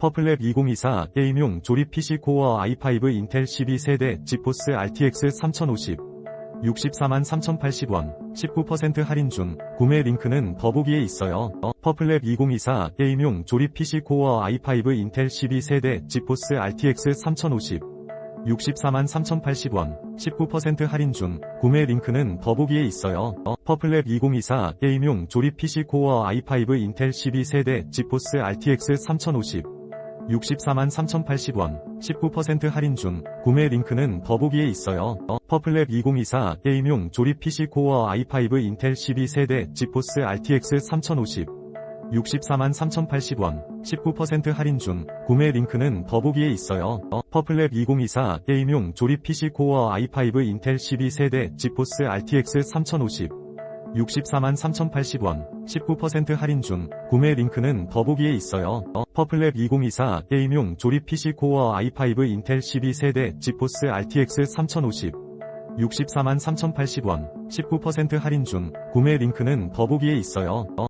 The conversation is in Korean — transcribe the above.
퍼플랩 2024 게임용 조립 PC 코어 i5 인텔 12세대 지포스 RTX 3050 64만 3,080원 19% 할인 중 구매 링크는 더보기에 있어요. 어, 퍼플랩 2024 게임용 조립 PC 코어 i5 인텔 12세대 지포스 RTX 3050 64만 3,080원 19% 할인 중 구매 링크는 더보기에 있어요. 어, 퍼플랩 2024 게임용 조립 PC 코어 i5 인텔 12세대 지포스 RTX 3050 64만 3,080원 19% 할인 중 구매 링크는 더보기에 있어요. 어, 퍼플랩 2024 게임용 조립 PC 코어 i5 인텔 12세대 지포스 RTX 3050 64만 3,080원 19% 할인 중 구매 링크는 더보기에 있어요. 어, 퍼플랩 2024 게임용 조립 PC 코어 i5 인텔 12세대 지포스 RTX 3050 64만 3,080원 19% 할인 중 구매 링크는 더보기에 있어요. 어, 퍼플랩 2024 게임용 조립 PC 코어 i5 인텔 12세대 지포스 RTX 3050 64만 3,080원 19% 할인 중 구매 링크는 더보기에 있어요. 어,